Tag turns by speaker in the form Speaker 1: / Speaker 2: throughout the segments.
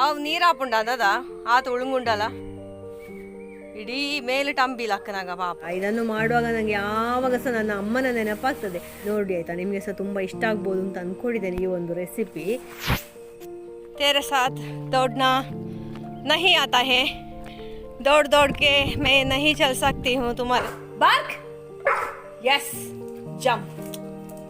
Speaker 1: ಅವು ನೀರು ಹಾಪುಂಡ ಅದದ ಆತ ಉಳುಂಗುಂಡಲ್ಲ ಇಡೀ ಮೇಲು ಟಂಬಿಲ್ ಅಕ್ಕನಾಗ ಪಾಪ
Speaker 2: ಇದನ್ನು ಮಾಡುವಾಗ ನನಗೆ ಯಾವಾಗ ಸಹ ನನ್ನ ಅಮ್ಮನ ನೆನಪಾಗ್ತದೆ ನೋಡಿ ಆಯ್ತಾ ನಿಮಗೆ ಸಹ ತುಂಬ ಇಷ್ಟ ಆಗ್ಬೋದು ಅಂತ ಅಂದ್ಕೊಂಡಿದ್ದೇನೆ ಈ ಒಂದು ರೆಸಿಪಿ
Speaker 1: तेरे साथ दौड़ना नहीं आता है दौड़ दौड़ के मैं नहीं चल सकती हूँ तुम्हारे बार्क यस जंप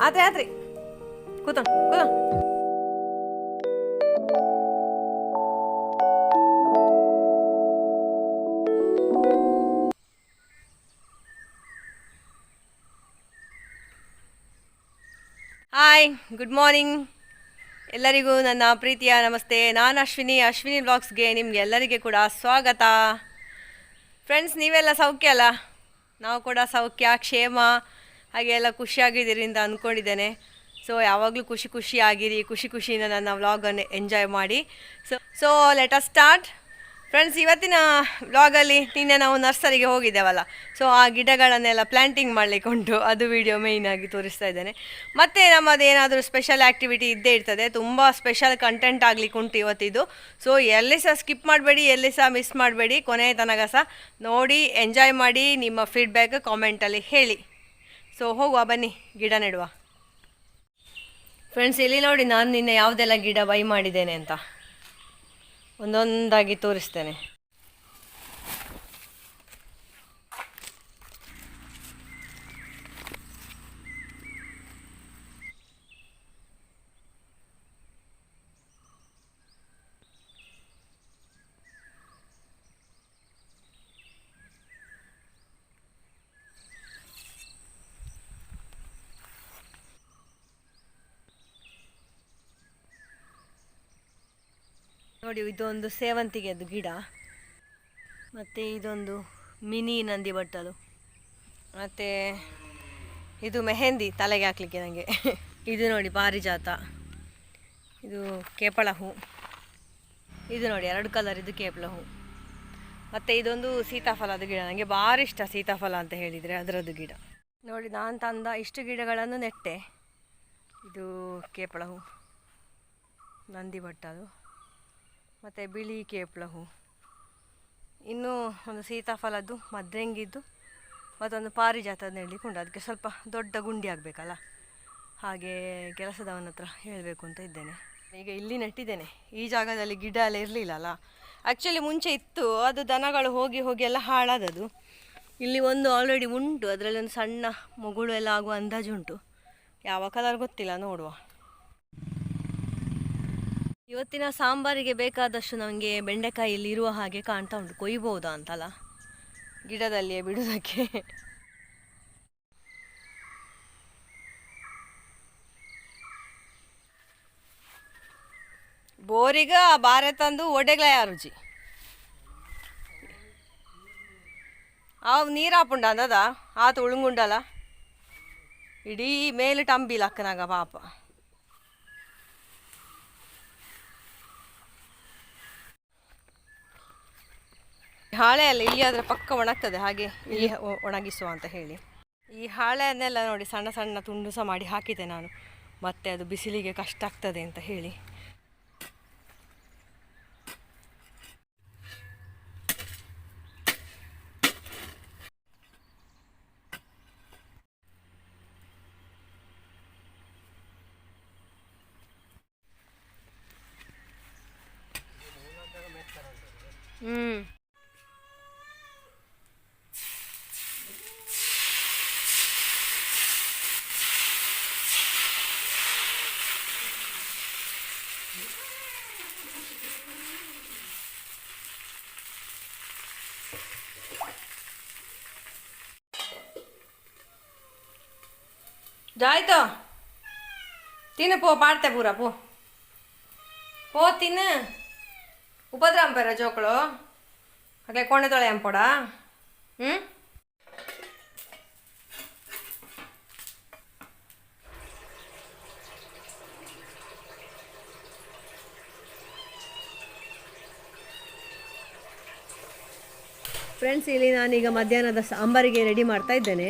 Speaker 1: आते आते ಕೂತ ಕೂತ ಗುಡ್ ಮಾರ್ನಿಂಗ್ ಎಲ್ಲರಿಗೂ ನನ್ನ ಪ್ರೀತಿಯ ನಮಸ್ತೆ. ನಾನು ಅಶ್ವಿನಿ ಅಶ್ವಿನಿ ಬ್ಲಾಗ್ಸ್ಗೆ ನಿಮಗೆ ಎಲ್ಲರಿಗೆ ಕೂಡ ಸ್ವಾಗತ. ಫ್ರೆಂಡ್ಸ್ ನೀವೆಲ್ಲ ಸೌಖ್ಯ ಅಲ್ಲ? ನಾವು ಕೂಡ ಸೌಖ್ಯ, ಕ್ಷೇಮ, ಹಾಗೆ ಎಲ್ಲ ಖುಷಿಯಾಗಿದ್ದೀರಿ ಅಂತ ಅಂದ್ಕೊಂಡಿದ್ದೇನೆ. ಸೊ ಯಾವಾಗಲೂ ಖುಷಿ ಖುಷಿಯಾಗಿರಿ, ಖುಷಿ ಖುಷಿಯಿಂದ ನನ್ನ ವ್ಲಾಗನ್ನು ಎಂಜಾಯ್ ಮಾಡಿ. So so let us start friends ಇವತ್ತಿನ ವ್ಲಾಗಲ್ಲಿ ನಿನ್ನೆ ನಾವು ನರ್ಸರಿಗೆ ಹೋಗಿದ್ದೇವಲ್ಲ. ಸೊ ಆ ಗಿಡಗಳನ್ನೆಲ್ಲ ಪ್ಲ್ಯಾಂಟಿಂಗ್ ಮಾಡಲಿಕ್ಕೆ ಉಂಟು. ಅದು ವಿಡಿಯೋ ಆಗಿ ತೋರಿಸ್ತಾ ಇದ್ದೇನೆ. ಮತ್ತು ನಮ್ಮದು ಏನಾದರೂ ಸ್ಪೆಷಲ್ ಆ್ಯಕ್ಟಿವಿಟಿ ಇದ್ದೇ ಇರ್ತದೆ. ತುಂಬ ಸ್ಪೆಷಲ್ ಕಂಟೆಂಟ್ ಆಗಲಿಕ್ಕೆ ಉಂಟು ಇವತ್ತಿದು. ಸೊ ಎಲ್ಲಿ ಸಹ ಸ್ಕಿಪ್ ಮಾಡಬೇಡಿ, ಎಲ್ಲಿ ಸಹ ಮಿಸ್ ಮಾಡಬೇಡಿ ಕೊನೆಯ ತನಕ ಸಹ ನೋಡಿ ಎಂಜಾಯ್ ಮಾಡಿ, ನಿಮ್ಮ ಫೀಡ್ಬ್ಯಾಕ್ ಕಾಮೆಂಟಲ್ಲಿ ಹೇಳಿ. ಸೊ ಹೋಗುವ, ಬನ್ನಿ, ಗಿಡ ನೆಡುವ. ಫ್ರೆಂಡ್ಸ್ ಇಲ್ಲಿ ನೋಡಿ, ನಾನು ನಿನ್ನೆ ಯಾವುದೆಲ್ಲ ಗಿಡ ಬೈ ಮಾಡಿದ್ದೇನೆ ಅಂತ. ಒಂದೊಂದಾಗಿ ತೋರಿಸ್ತೇನೆ. ನೋಡಿ, ಇದೊಂದು ಸೇವಂತಿಗೆದು ಗಿಡ. ಮತ್ತು ಇದೊಂದು ಮಿನಿ ನಂದಿ ಬಟ್ಟಲು. ಮತ್ತು ಇದು ಮೆಹಂದಿ ತಲೆಗೆ ಹಾಕ್ಲಿಕ್ಕೆ ನನಗೆ ಇದು ನೋಡಿ ಪಾರಿಜಾತ. ಇದು ಕೇಪಳ ಹೂ. ಇದು ನೋಡಿ, ಎರಡು ಕಲರ್ ಇದು ಕೇಪಳ ಹೂ. ಮತ್ತು ಇದೊಂದು ಸೀತಾಫಲದ ಗಿಡ. ನನಗೆ ಭಾರಿ ಇಷ್ಟ ಸೀತಾಫಲ ಅಂತ ಹೇಳಿದರೆ ಅದರದ್ದು ಗಿಡ. ನೋಡಿ, ನಾನು ತಂದ ಇಷ್ಟು ಗಿಡಗಳನ್ನು ನೆಟ್ಟೆ. ಇದು ಕೇಪಳ ಹೂ. ನಂದಿ ಬಟ್ಟಲು. ಮತ್ತು ಬಿಳಿ ಕೇಪಳ ಹೂ ಇನ್ನೂ ಒಂದು ಸೀತಾಫಲದ್ದು, ಮದ್ರೆಂಗಿದ್ದು, ಮತ್ತೊಂದು ಪಾರಿಜಾತದ ನೆಡ್ಲಿಕ್ಕೆ ಅದಕ್ಕೆ ಸ್ವಲ್ಪ ದೊಡ್ಡ ಗುಂಡಿ ಆಗಬೇಕಲ್ಲ? ಹಾಗೆ ಕೆಲಸದವನ ಹತ್ರ ಹೇಳಬೇಕು ಅಂತ ಇದ್ದೇನೆ. ಈಗ ಇಲ್ಲಿ ನೆಟ್ಟಿದ್ದೇನೆ. ಈ ಜಾಗದಲ್ಲಿ ಗಿಡ ಎಲ್ಲ ಇರಲಿಲ್ಲಲ್ಲ? ಆ್ಯಕ್ಚುಲಿ ಮುಂಚೆ ಇತ್ತು. ಅದು ದನಗಳು ಹೋಗಿ ಹೋಗಿ ಎಲ್ಲ ಹಾಳಾದದು ಇಲ್ಲಿ ಒಂದು ಆಲ್ರೆಡಿ ಉಂಟು. ಅದರಲ್ಲಿ ಒಂದು ಸಣ್ಣ ಮಗುಳು ಎಲ್ಲ ಆಗುವ ಅಂದಾಜು ಉಂಟು ಯಾವ ಕಲರ್ ಗೊತ್ತಿಲ್ಲ ನೋಡುವ. ಇವತ್ತಿನ ಸಾಂಬಾರಿಗೆ ಬೇಕಾದಷ್ಟು ನಮಗೆ ಬೆಂಡೆಕಾಯಿ ಇಲ್ಲಿ ಇರುವ ಹಾಗೆ ಕಾಣ್ತಾ ಉಂಟು. ಕೊಯ್ಬೋದಾ ಅಂತಲ್ಲ? ಗಿಡದಲ್ಲಿಯೇ ಬಿಡುವುದಕ್ಕೆ ಬೋರಿಗ ಬಾರೆ ತಂದು ಒಡೆಗ್ಲ ರುಚಿ? ಅವು ನೀರು ಹಾಪುಂಡ ಅಂದದ? ಆತ ಉಳುಂಗುಂಡಲ್ಲ? ಇಡೀ ಮೇಲೆ ಟಂಬಿಲ್ಲ ಅಕ್ಕನಾಗ ಪಾಪ. ಹಾಳೆಯಲ್ಲ ಇಲ್ಲಿ ಆದರೆ ಪಕ್ಕ ಒಣಗ್ತದೆ ಹಾಗೆ ಇಲ್ಲಿ ಒಣಗಿಸುವ ಅಂತ ಹೇಳಿ. ಈ ಹಾಳೆಯನ್ನೆಲ್ಲ ನೋಡಿ ಸಣ್ಣ ಸಣ್ಣ ತುಂಡು ಸಹ ಮಾಡಿ ಹಾಕಿದೆ ನಾನು. ಮತ್ತೆ ಅದು ಬಿಸಿಲಿಗೆ ಕಷ್ಟ ಆಗ್ತದೆ ಅಂತ ಹೇಳಿ. ಜಾಯ್ತು ತಿನ್ನು ಪೋ ಪಾಡ್ತೆ ಪೂರ, ಪೋ. ಪೋ, ತಿನ್ನು. ಉಪದ್ರ ಅಂಪೇರ ಜೋಕಳು. ಹಾಗೆ ಕೊಂಡೆ ತೊಳೆ ಅಂಪೋಡ. ಹ್ಞೂ
Speaker 2: ಫ್ರೆಂಡ್ಸ್ ಇಲ್ಲಿ ನಾನೀಗ ಮಧ್ಯಾಹ್ನದ ಸಾಂಬಾರಿಗೆ ರೆಡಿ ಮಾಡ್ತಾ ಇದ್ದೇನೆ.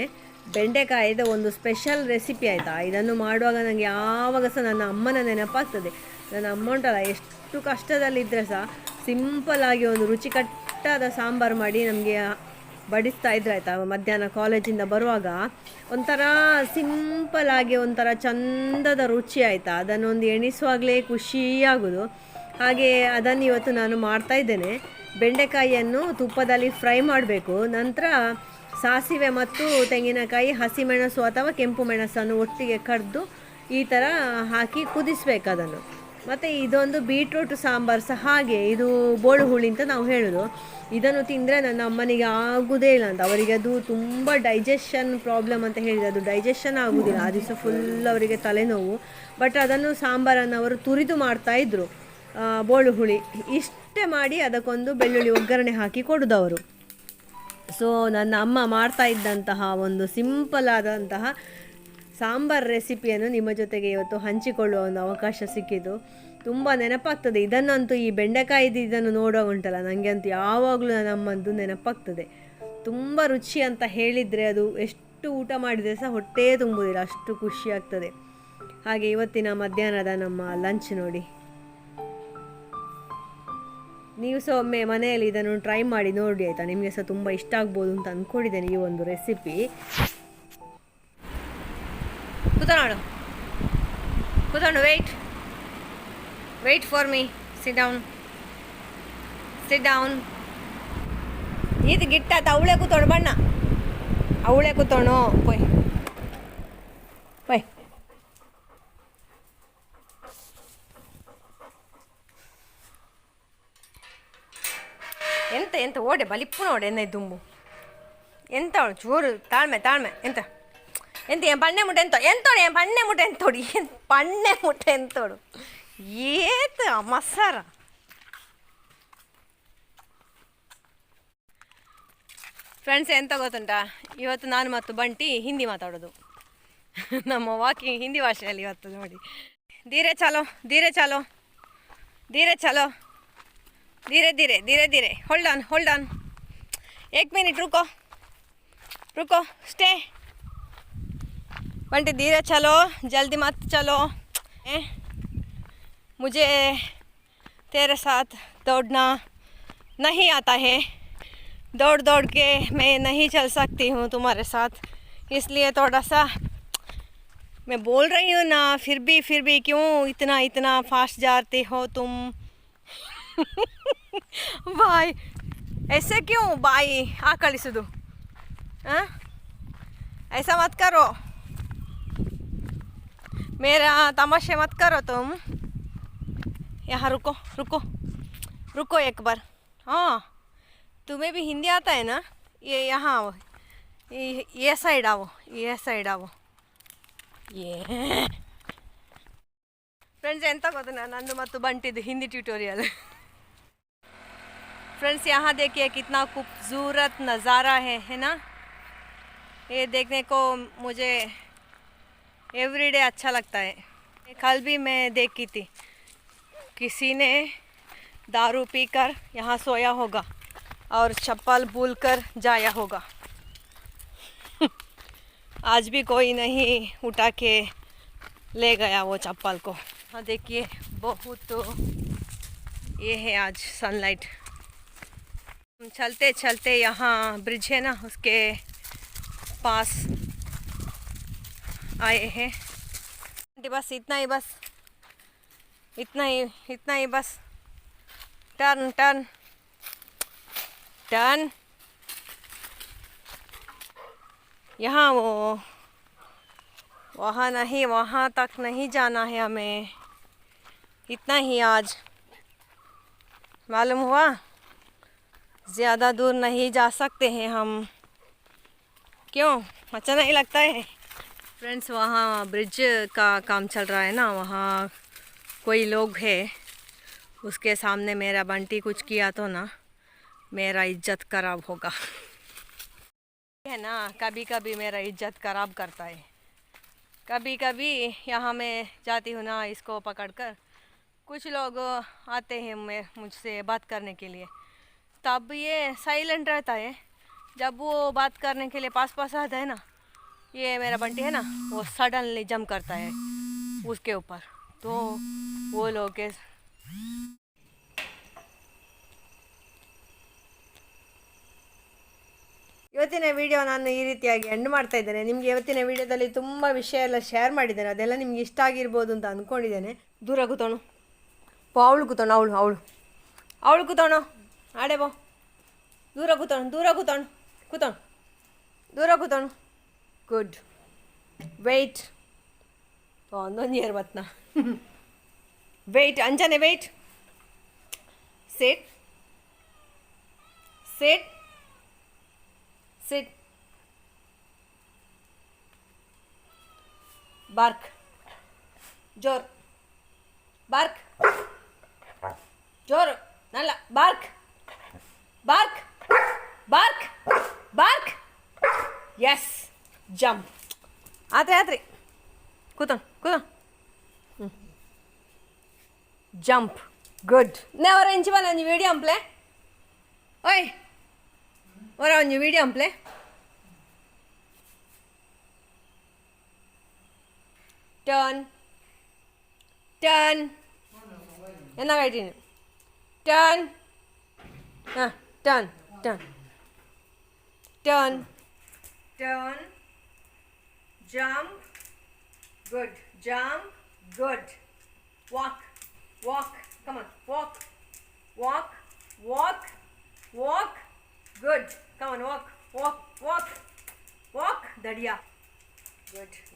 Speaker 2: ಬೆಂಡೆಕಾಯಿದ ಒಂದು ಸ್ಪೆಷಲ್ ರೆಸಿಪಿ ಆಯಿತಾ? ಇದನ್ನು ಮಾಡುವಾಗ ನನಗೆ ಯಾವಾಗ ಸಹ ನನ್ನ ಅಮ್ಮನ ನೆನಪಾಗ್ತದೆ. ನನ್ನ ಅಮ್ಮ ಉಂಟಲ್ಲ ಎಷ್ಟು ಕಷ್ಟದಲ್ಲಿದ್ದರೆ ಸಹ ಸಿಂಪಲ್ ಆಗಿ ಒಂದು ರುಚಿಕಟ್ಟಾದ ಸಾಂಬಾರು ಮಾಡಿ ನಮಗೆ ಬಡಿಸ್ತಾ ಇದ್ರು ಆಯಿತಾ? ಮಧ್ಯಾಹ್ನ ಕಾಲೇಜಿಂದ ಬರುವಾಗ ಒಂಥರ ಸಿಂಪಲ್ ಆಗಿ ಒಂಥರ ಚಂದದ ರುಚಿ ಆಯಿತಾ? ಅದನ್ನೊಂದು ಎಣಿಸುವಾಗಲೇ ಖುಷಿಯಾಗೋದು ಹಾಗೆ ಅದನ್ನು ಇವತ್ತು ನಾನು ಮಾಡ್ತಾ ಇದ್ದೇನೆ. ಬೆಂಡೆಕಾಯಿಯನ್ನು ತುಪ್ಪದಲ್ಲಿ ಫ್ರೈ ಮಾಡಬೇಕು. ನಂತರ ಸಾಸಿವೆ ಮತ್ತು ತೆಂಗಿನಕಾಯಿ, ಹಸಿಮೆಣಸು ಅಥವಾ ಕೆಂಪು ಮೆಣಸನ್ನು ಒಟ್ಟಿಗೆ ಕಡ್ದು ಈ ಥರ ಹಾಕಿ ಕುದಿಸ್ಬೇಕು ಅದನ್ನು. ಮತ್ತು ಇದೊಂದು ಬೀಟ್ರೂಟ್ ಸಾಂಬಾರು ಸಹ ಹಾಗೆ, ಇದು ಬೋಳು ಹುಳಿ ಅಂತ ನಾವು ಹೇಳೋದು. ಇದನ್ನು ತಿಂದರೆ ನನ್ನ ಅಮ್ಮನಿಗೆ ಆಗುವುದೇ ಇಲ್ಲ ಅಂತ. ಅವರಿಗೆ ಅದು ತುಂಬ ಡೈಜೆಷನ್ ಪ್ರಾಬ್ಲಮ್ ಅಂತ ಹೇಳಿದೆ. ಅದು ಡೈಜೆಷನ್ ಆಗೋದಿಲ್ಲ. ಆ ದಿವಸ ಫುಲ್ ಅವರಿಗೆ ತಲೆನೋವು. ಬಟ್ ಅದನ್ನು ಸಾಂಬಾರನ್ನು ಅವರು ತುರಿದು ಮಾಡ್ತಾಯಿದ್ರು ಬೋಳು ಹುಳಿ. ಇಷ್ಟೇ ಮಾಡಿ ಅದಕ್ಕೊಂದು ಬೆಳ್ಳುಳ್ಳಿ ಒಗ್ಗರಣೆ ಹಾಕಿ ಕೊಡೋದು ಅವರು ಸೊ ನನ್ನ ಅಮ್ಮ ಮಾಡ್ತಾ ಇದ್ದಂತಹ ಒಂದು ಸಿಂಪಲ್ ಆದಂತಹ ಸಾಂಬಾರ್ ರೆಸಿಪಿಯನ್ನು ನಿಮ್ಮ ಜೊತೆಗೆ ಇವತ್ತು ಹಂಚಿಕೊಳ್ಳುವ ಒಂದು ಅವಕಾಶ ಸಿಕ್ಕಿದ್ದು. ತುಂಬ ನೆನಪಾಗ್ತದೆ. ಇದನ್ನಂತೂ ಈ ಬೆಂಡೆಕಾಯಿದು ಇದನ್ನು ನೋಡೋ ಉಂಟಲ್ಲ ನನಗೆ ಅಂತೂ ಯಾವಾಗಲೂ ನನ್ನ ಅಮ್ಮಂದು ನೆನಪಾಗ್ತದೆ. ತುಂಬ ರುಚಿ ಅಂತ ಹೇಳಿದರೆ ಅದು ಎಷ್ಟು ಊಟ ಮಾಡಿದರೆ ಸಹ ಹೊಟ್ಟೆ ತುಂಬುವುದಿಲ್ಲ ಅಷ್ಟು ಖುಷಿ ಆಗ್ತದೆ. ಹಾಗೆ ಇವತ್ತಿನ ಮಧ್ಯಾಹ್ನದ ನಮ್ಮ ಲಂಚ್ ನೋಡಿ. ನೀವು ಸಹ ಒಮ್ಮೆ ಮನೆಯಲ್ಲಿ ಇದನ್ನು ಟ್ರೈ ಮಾಡಿ ನೋಡಿ ಆಯಿತಾ? ನಿಮಗೆ ಸಹ ತುಂಬ ಇಷ್ಟ ಆಗ್ಬೋದು ಅಂತ ಅಂದ್ಕೊಂಡಿದ್ದೇನೆ ಈ ಒಂದು ರೆಸಿಪಿ
Speaker 1: ಕೂತ್ಕೊಳ್ಳೋಣ ಕೂತ್ಕೊಂಡು wait wait for me sit down sit down ಇದು ಗಿಟ್ಟ ಅವಳೆ ಕೂತೋಣ ಬಣ್ಣ. ಅವಳೆ ಕೂತೋಣ ಪೊಯ್ ಎಂತ ಎಂತ ಓಡೆ ಬಲಿಪ್ಪು ನೋಡೆ ಎನ್ನ ದುಂಬು ಎಂತ ಅವಳು ಚೂರು ತಾಳ್ಮೆ ತಾಳ್ಮೆ ಎಂತ ಎಂತ ಏನ್ ಪಣ್ಣೆ ಮುಟ್ಟೆ ಎಂತ ಎಂತೋಡು ಏನ್ ಪಣ್ಣೆ ಮುಟ್ಟೆ ಎಂತೋಡಿ ಏನ್ ಪಣ್ಣೆ ಮುಟ್ಟೆ ಎಂತೋಡು ಏತ ಮಸಾರ ಫ್ರೆಂಡ್ಸ್ ಎಂತ ಗೊತ್ತುಂಟಾ ಇವತ್ತು ನಾನು ಮತ್ತು ಬಂಟಿ ಹಿಂದಿ ಮಾತಾಡೋದು ನಮ್ಮ ವಾಕಿಂಗ್ ಹಿಂದಿ ಭಾಷೆಯಲ್ಲಿ ಇವತ್ತು ನೋಡಿ ಧೀರೆ ಚಾಲೋ ಧೀರೆ ಚಾಲೋ ಧೀರೆ ಚಾಲೋ धीरे धीरे धीरे धीरे। होल्ड ऑन होल्ड ऑन एक मिनट रुको। रुको स्टे बंटी, धीरे चलो, जल्दी मत चलो। ए? मुझे तेरे साथ दौड़ना नहीं आता है। दौड़ दौड़ के मैं नहीं चल सकती हूँ तुम्हारे साथ। इसलिए थोड़ा सा मैं बोल रही हूँ ना, फिर भी फिर भी क्यों इतना इतना फास्ट जाते हो तुम? ಬಾಯ್ ऐसे क्यों बाई आ ಕಳಿಸೋದು हाँ ऐसा मत करो मेरा तमाशे मत करो तुम यहाँ रुको रुको रुको एक बार हाँ तुम्हें भी हिंदी आता है ना ये यहाँ आओ ये ये साइड आओ ये साइड आओ ये ಫ್ರೆಂಡ್ಸ್ ಎಂತ ಗೊತ್ತಾ ನಂದು ಮತ್ತು ಬಂಟಿದ್ದು ಹಿಂದಿ ಟ್ಯೂಟೋರಿಯಲ್ फ्रेंड्स यहाँ देखिए कितना खूबसूरत नज़ारा है है ना? ये देखने को मुझे एवरीडे अच्छा लगता है। कल भी मैं देखी थी। किसी ने दारू पीकर यहाँ सोया होगा और चप्पल भूल कर जाया होगा। आज भी कोई नहीं उठा के ले गया वो चप्पल को। हाँ देखिए, बहुत तो ये है आज सनलाइट हम चलते चलते यहाँ ब्रिज है ना, उसके पास आए हैं। बस इतना ही, बस इतना ही इतना ही, बस। Turn turn turn. यहाँ वो, वहाँ नहीं, वहाँ तक नहीं जाना है हमें। इतना ही आज। मालूम हुआ? ज़्यादा दूर नहीं जा सकते हैं हम। क्यों? अच्छा नहीं लगता है। फ्रेंड्स वहाँ ब्रिज का काम चल रहा है ना, वहाँ कोई लोग है। उसके सामने मेरा बंटी कुछ किया तो ना, मेरा इज़्ज़त खराब होगा। है ना कभी कभी मेरा इज़्ज़त खराब करता है। कभी कभी यहाँ मैं जाती हूँ ना, इसको पकड़कर, कुछ लोग आते हैं मैं, मुझसे बात करने के लिए। तब ये साइलेंट रहता है जब वो बात करने के लिए पास पास आता है ना ये मेरा बंटी है ना वो सडनली जम करता है उसके ऊपर तो वो लोग के ಇವತ್ತಿನ ವಿಡಿಯೋ ನಾನು ಈ ರೀತಿಯಾಗಿ ಎಂಡ್ ಮಾಡ್ತಾ ಇದ್ದೇನೆ ನಿಮಗೆ ಇವತ್ತಿನ ವಿಡಿಯೋದಲ್ಲಿ ತುಂಬ ವಿಷಯ ಎಲ್ಲ ಶೇರ್ ಮಾಡಿದ್ದೇನೆ ಅದೆಲ್ಲ ನಿಮ್ಗೆ ಇಷ್ಟ ಆಗಿರ್ಬೋದು ಅಂತ ಅಂದ್ಕೊಂಡಿದ್ದೇನೆ ದೂರ ಕೂತೋಣ ಪೋ ಅವಳು ಕೂತೋಣ ಅವಳು ಅವಳು ಅವಳು ಕೂತೋಣ ಆಡೆ ಬೋ ದೂರ ಕೂತೋಣ ದೂರ ಕೂತೋಣ ಕೂತೋಣ ದೂರ ಕೂತೋಣ ಗುಡ್ ವೆಯ್ಟ್ ಒಂದೊಂದು ಇಯರ್ ಮತ್ನ ವೆಯ್ಟ್ ಅಂಜನೆ wait sit sit sit bark ಜೋರ್ ಬಾರ್ಕ್ ಜೋರು ನಲ್ಲ bark Bark bark bark yes jump ಆತ್ರಿ ಆತ್ರಿ ಕೂತೋಣ ಕೂತೋಣ ಜಂಪ್ ಗುಡ್ ನೆವರ ಇಂಚಿ ಬಲ್ಲ ಒಂಜಿ ವಿಡಿಯೋ ಅಂಪ್ಲೆ ಓಯ್ ಒರ ಒಂಜಿ ವಿಡಿಯೋ ಅಂಪ್ಲೆ ಟರ್ನ್ ಟರ್ನ್ എന്നാ Turn. Ah, turn, turn. Turn. Turn. Jump. Good. Jump. Good. Walk. Walk. Come on. Walk. Walk. Walk. Walk. Good. Come on. Walk. Walk. Walk. Walk. Dadia. Good.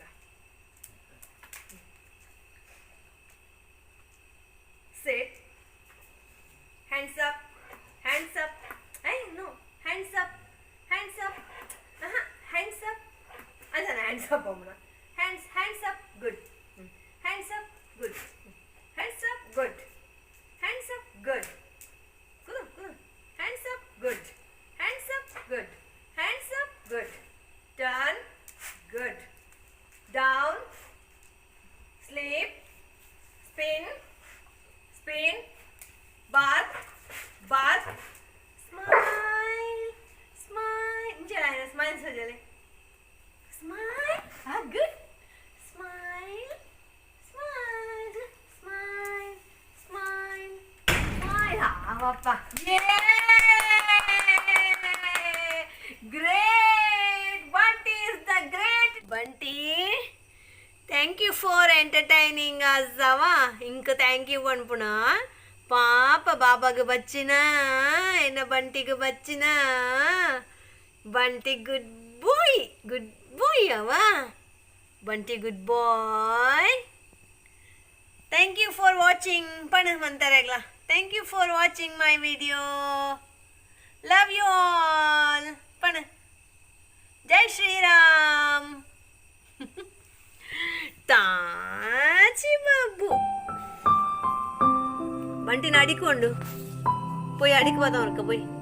Speaker 1: Good. Turn. Good. Down. Sleep. Spin. Spin. Bark. Bark. Smile. Smile. Jala, smile sajale. Smile. Ah, good. Smile. Smile. Smile. Smile. Smile. Ah, papa. Yay! Great. Thank you for entertaining అజావా ఇంకా thank you అనుపునా பாப்ப பாபாக்கு பச்சினா என்ன பண்டிக்கு பச்சினா பண்டி good பாய் good bye அவா பண்டி good bye thank you for வாட்சிங் பண்ணு வந்துறேங்களா thank you for வாட்சிங் my video love you all பண்ணு. ஜெய் ஸ்ரீராம் తాచిబాబు వంటిని అడిగి వండు పోయి అడిగి పోదాం ఉరక పోయి.